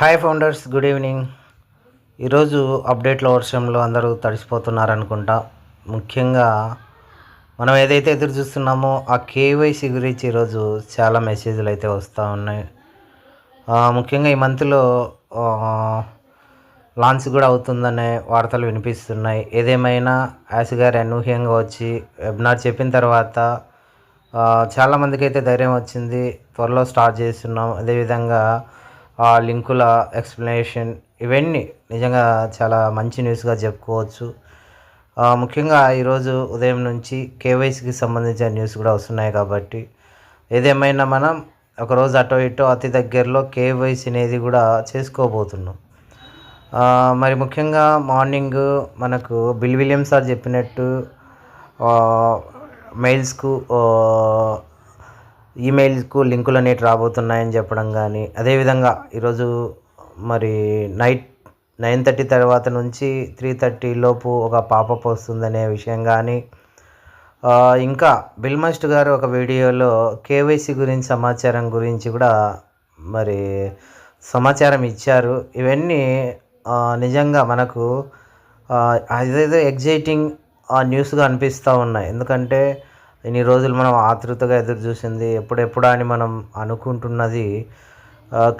Hi founders good evening ఈరోజు అప్డేట్ల వర్షంలో అందరూ తడిసిపోతున్నారనుకుంటా. ముఖ్యంగా మనం ఏదైతే ఎదురు చూస్తున్నామో ఆ కేవైసీ గురించి ఈరోజు చాలా మెసేజ్లు అయితే వస్తూ ఉన్నాయి. ముఖ్యంగా ఈ మంత్లో లాంచ్ కూడా అవుతుందనే వార్తలు వినిపిస్తున్నాయి. ఏదేమైనా యాస్ గారు అనూహ్యంగా వచ్చి వెబినార్ చెప్పిన తర్వాత చాలామందికి అయితే ధైర్యం వచ్చింది. త్వరలో స్టార్ట్ చేస్తున్నాం. అదేవిధంగా ఆ లింకుల ఎక్స్ప్లెనేషన్ ఇవన్నీ నిజంగా చాలా మంచి న్యూస్గా చెప్పుకోవచ్చు. ముఖ్యంగా ఈరోజు ఉదయం నుంచి కేవైసీకి సంబంధించిన న్యూస్ కూడా వస్తున్నాయి కాబట్టి ఏదేమైనా మనం ఒకరోజు అటో ఇటో అతి దగ్గరలో కేవైసీ అనేది కూడా చేసుకోబోతున్నాం. మరి ముఖ్యంగా మార్నింగ్ మనకు బిల్ విలియం సార్ చెప్పినట్టు మెయిల్స్కు ఈమెయిల్కు ఈమెయిల్స్కు లింకులు అనేవి రాబోతున్నాయని చెప్పడం కానీ అదేవిధంగా ఈరోజు మరి నైట్ నైన్ థర్టీ తర్వాత నుంచి త్రీ థర్టీ లోపు ఒక పాపప్ వస్తుందనే విషయం కానీ ఇంకా ఇంకా బిల్మస్ట్ గారు ఒక వీడియోలో కేవైసీ గురించి సమాచారం గురించి కూడా మరి సమాచారం ఇచ్చారు. ఇవన్నీ నిజంగా మనకు అదేదో ఎగ్జైటింగ్ న్యూస్గా అనిపిస్తూ ఉన్నాయి. ఎందుకంటే ఇన్ని రోజులు మనం ఆతృతగా ఎదురు చూసింది ఎప్పుడెప్పుడా అని మనం అనుకుంటున్నది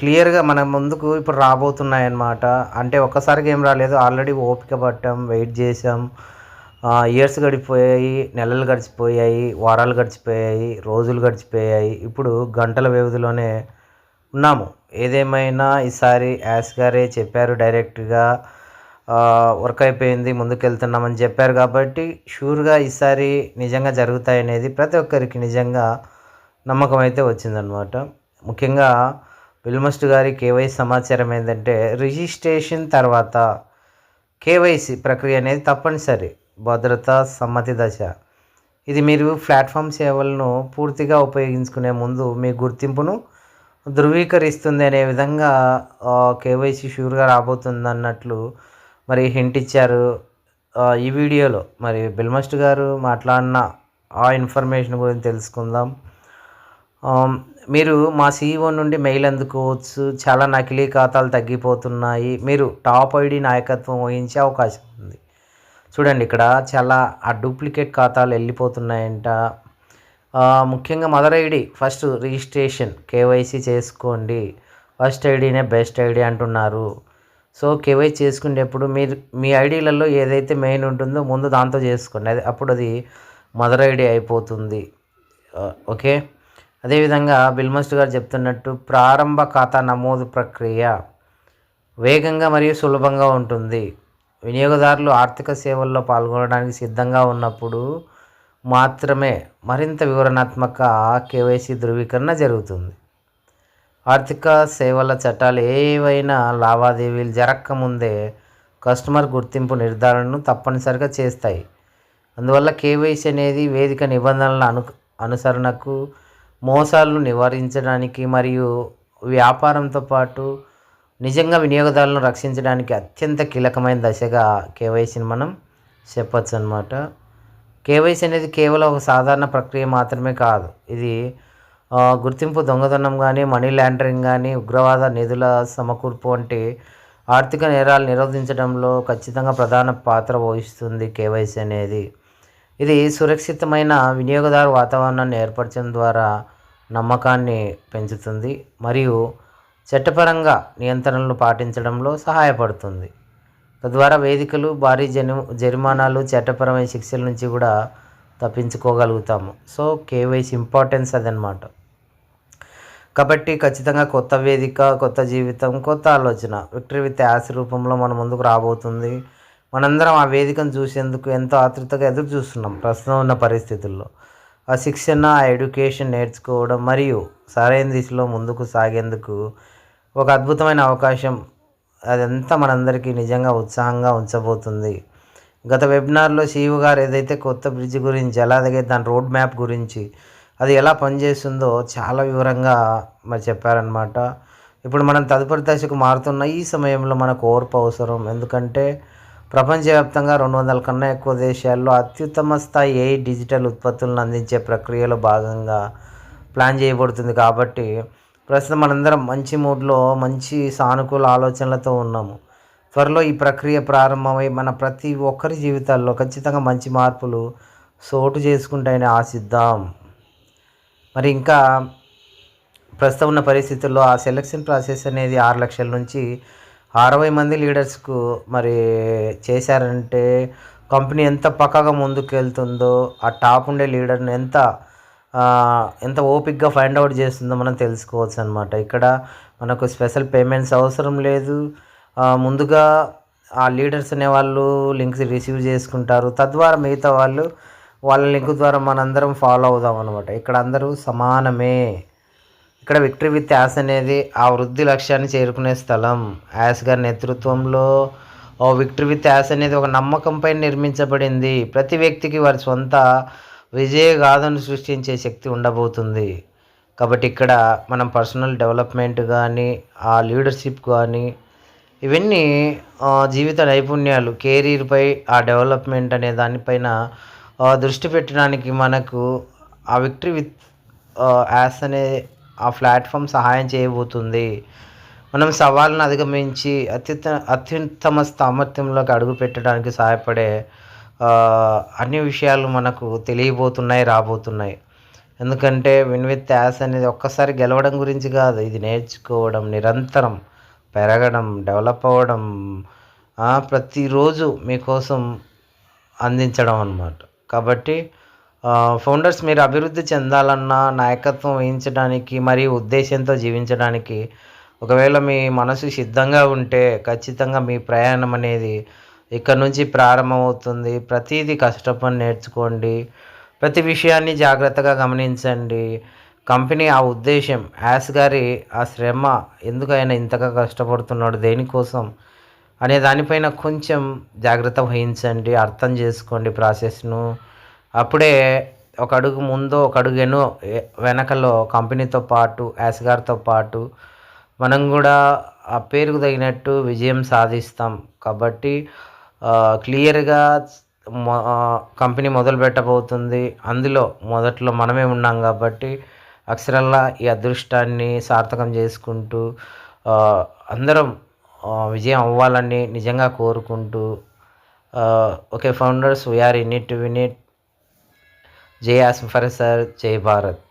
క్లియర్గా మన ముందుకు ఇప్పుడు రాబోతున్నాయన్నమాట. అంటే ఒక్కసారిగా ఏం రాలేదు ఆల్రెడీ ఓపిక పట్టాం వెయిట్ చేసాం ఇయర్స్ గడిచిపోయాయి నెలలు గడిచిపోయాయి వారాలు గడిచిపోయాయి రోజులు గడిచిపోయాయి. ఇప్పుడు గంటల వ్యవధిలోనే ఉన్నాము. ఏదేమైనా ఈసారి యాస్ గారే చెప్పారు డైరెక్ట్గా వర్క్ అయిపోయింది ముందుకు వెళ్తున్నామని చెప్పారు కాబట్టి షూర్గా ఈసారి నిజంగా జరుగుతాయి అనేది ప్రతి ఒక్కరికి నిజంగా నమ్మకం అయితే వచ్చిందనమాట ముఖ్యంగా విల్మస్ట్ గారి కేవైసీ సమాచారం ఏంటంటే రిజిస్ట్రేషన్ తర్వాత కేవైసీ ప్రక్రియ అనేది తప్పనిసరి. భద్రత సమ్మతి దశ. ఇది మీరు ప్లాట్ఫామ్ సేవలను పూర్తిగా ఉపయోగించుకునే ముందు మీ గుర్తింపును ధృవీకరిస్తుంది అనే విధంగా కేవైసీ షూర్గా రాబోతుంది అన్నట్లు మరి హింట్ ఇచ్చారు. ఈ వీడియోలో మరి బిల్మస్ట్ గారు మాట్లాడిన ఆ ఇన్ఫర్మేషన్ గురించి తెలుసుకుందాం. మీరు మా సీఈఓ నుండి మెయిల్ అందుకోవచ్చు. చాలా నకిలీ ఖాతాలు తగ్గిపోతున్నాయి. మీరు టాప్ ఐడి నాయకత్వం వహించే అవకాశం ఉంది. చూడండి ఇక్కడ చాలా ఆ డూప్లికేట్ ఖాతాలు వెళ్ళిపోతున్నాయంట. ముఖ్యంగా mother ID first registration KYC చేసుకోండి. ఫస్ట్ ఐడినే బెస్ట్ ఐడి అంటున్నారు. సో కేవైసీ చేసుకునేటప్పుడు మీరు మీ ఐడీలలో ఏదైతే మెయిన్ ఉంటుందో ముందు దాంతో చేసుకోండి. అది అప్పుడు అది మదర్ ఐడి అయిపోతుంది. ఓకే? అదేవిధంగా బిల్మస్ట్ గారు చెప్తున్నట్టు ప్రారంభ ఖాతా నమోదు ప్రక్రియ వేగంగా మరియు సులభంగా ఉంటుంది. వినియోగదారులు ఆర్థిక సేవల్లో పాల్గొనడానికి సిద్ధంగా ఉన్నప్పుడు మాత్రమే మరింత వివరణాత్మక కేవైసీ ధృవీకరణ జరుగుతుంది. ఆర్థిక సేవల చట్టాలు ఏవైనా లావాదేవీలు జరగకముందే కస్టమర్ గుర్తింపు నిర్ధారణను తప్పనిసరిగా చేస్తాయి. అందువల్ల కేవైసీ అనేది వేదిక నిబంధనల అను అనుసరణకు మోసాలను నివారించడానికి మరియు వ్యాపారంతో పాటు నిజంగా వినియోగదారులను రక్షించడానికి అత్యంత కీలకమైన దశగా కేవైసీని మనం చెప్పచ్చు అనమాట కేవైసీ అనేది కేవలం ఒక సాధారణ ప్రక్రియ మాత్రమే కాదు. ఇది గుర్తింపు దొంగతనం కానీ మనీ లాండరింగ్ కానీ ఉగ్రవాద నిధుల సమకూర్పు వంటి ఆర్థిక నేరాలు నిరోధించడంలో ఖచ్చితంగా ప్రధాన పాత్ర వహిస్తుంది కేవైసీ అనేది. ఇది సురక్షితమైన వినియోగదారు వాతావరణాన్ని ఏర్పరచడం ద్వారా నమ్మకాన్ని పెంచుతుంది మరియు చట్టపరంగా నియంత్రణలు పాటించడంలో సహాయపడుతుంది. తద్వారా వేదికలు భారీ జని జరిమానాలు చట్టపరమైన శిక్షల నుంచి కూడా తప్పించుకోగలుగుతాము. సో కేవైసీ ఇంపార్టెన్స్ అదనమాట. కాబట్టి ఖచ్చితంగా కొత్త వేదిక కొత్త జీవితం కొత్త ఆలోచన విక్టరీ విత్ యాస్ రూపంలో మన ముందుకు రాబోతుంది. మనందరం ఆ వేదికను చూసేందుకు ఎంతో ఆతృతగా ఎదురు చూస్తున్నాం ప్రస్తుతం ఉన్న పరిస్థితుల్లో. ఆ శిక్షణ ఆ ఎడ్యుకేషన్ నేర్చుకోవడం మరియు సరైన దిశలో ముందుకు సాగేందుకు ఒక అద్భుతమైన అవకాశం అదంతా మనందరికీ నిజంగా ఉత్సాహంగా ఉంచబోతుంది. గత వెబినార్లో శివు గారు ఏదైతే కొత్త బ్రిడ్జ్ గురించి అలాగే దాని రోడ్ మ్యాప్ గురించి అది ఎలా పనిచేస్తుందో చాలా వివరంగా మరి చెప్పారనమాట ఇప్పుడు మనం తదుపరి దశకు మారుతున్న ఈ సమయంలో మనకు ఓర్పు అవసరం. ఎందుకంటే ప్రపంచవ్యాప్తంగా రెండు వందల కన్నా ఎక్కువ దేశాల్లో అత్యుత్తమ స్థాయి ఏ డిజిటల్ ఉత్పత్తులను అందించే ప్రక్రియలో భాగంగా ప్లాన్ చేయబడుతుంది కాబట్టి ప్రస్తుతం మనందరం మంచి మూడ్లో మంచి సానుకూల ఆలోచనలతో ఉన్నాము. త్వరలో ఈ ప్రక్రియ ప్రారంభమై మన ప్రతి ఒక్కరి జీవితాల్లో ఖచ్చితంగా మంచి మార్పులు చోటు చేసుకుంటాయని ఆశిద్దాం. మరి ఇంకా ప్రస్తుతం ఉన్న పరిస్థితుల్లో ఆ సెలక్షన్ ప్రాసెస్ అనేది ఆరు లక్షల నుంచి అరవై మంది లీడర్స్కు మరి చేశారంటే కంపెనీ ఎంత పక్కగా ముందుకెళ్తుందో ఆ టాప్ ఉండే లీడర్ని ఎంత ఎంత ఓపిక్గా ఫైండ్ అవుట్ చేస్తుందో మనం తెలుసుకోవచ్చు అనమాట ఇక్కడ మనకు స్పెషల్ పేమెంట్స్ అవసరం లేదు. ముందుగా ఆ లీడర్స్ అనే వాళ్ళు లింక్స్ రిసీవ్ చేసుకుంటారు. తద్వారా మిగతా వాళ్ళు వాళ్ళ లింక్ ద్వారా మనందరం ఫాలో అవుదాం అనమాట ఇక్కడ అందరూ సమానమే. ఇక్కడ విక్టరీ విత్ యాస్ అనేది ఆ వృద్ధి లక్ష్యాన్ని చేరుకునే స్థలం. యాస్ గారి నేతృత్వంలో ఓ విక్టరీ విత్ యాస్ అనేది ఒక నమ్మకంపై నిర్మించబడింది. ప్రతి వ్యక్తికి వారి సొంత విజయ గాథను సృష్టించే శక్తి ఉండబోతుంది. కాబట్టి ఇక్కడ మనం పర్సనల్ డెవలప్మెంట్ కానీ ఆ లీడర్షిప్ కానీ ఇవన్నీ జీవిత నైపుణ్యాలు కెరీర్పై ఆ డెవలప్మెంట్ అనే దానిపైన దృష్టి పెట్టడానికి మనకు ఆ విక్టరీ విత్ యాస్ అనే ఆ ప్లాట్ఫామ్ సహాయం చేయబోతుంది. మనం సవాళ్ళను అధిగమించి అత్యుత్త అత్యుత్తమ సామర్థ్యంలోకి అడుగు పెట్టడానికి సహాయపడే అన్ని విషయాలు మనకు తెలియబోతున్నాయి రాబోతున్నాయి. ఎందుకంటే విన్ విత్ యాస్ అనేది ఒక్కసారి గెలవడం గురించి కాదు. ఇది నేర్చుకోవడం నిరంతరం పెరగడం డెవలప్ అవ్వడం ప్రతిరోజు మీకోసం అందించడం అన్నమాట. కాబట్టి ఫౌండర్స్ మీరు అభివృద్ధి చెందాలన్నా నాయకత్వం వహించడానికి మరియు ఉద్దేశంతో జీవించడానికి ఒకవేళ మీ మనసు సిద్ధంగా ఉంటే ఖచ్చితంగా మీ ప్రయాణం అనేది ఇక్కడ నుంచి ప్రారంభమవుతుంది. ప్రతిదీ కష్టపడి నేర్చుకోండి. ప్రతి విషయాన్ని జాగ్రత్తగా గమనించండి. కంపెనీ ఆ ఉద్దేశం యాస్ గారి ఆ శ్రమ ఎందుకు ఆయన ఇంతగా కష్టపడుతున్నాడు? దేనికోసం? అనే దానిపైన కొంచెం జాగ్రత్త వహించండి అర్థం చేసుకోండి ప్రాసెస్ను. అప్పుడే ఒక అడుగు ముందు ఒక అడుగు ఎన్నో వెనకలో కంపెనీతో పాటు యాస్గార్తో పాటు మనం కూడా ఆ పేరుకు తగినట్టు విజయం సాధిస్తాం. కాబట్టి క్లియర్గా కంపెనీ మొదలు పెట్టబోతుంది. అందులో మొదట్లో మనమే ఉన్నాం కాబట్టి అక్షరల్లా ఈ అదృష్టాన్ని సార్థకం చేసుకుంటూ అందరం విజయం అవ్వాలని నిజంగా కోరుకుంటూ okay founders we are in it win it జై ఆసిఫర్ సార్ జై భారత్.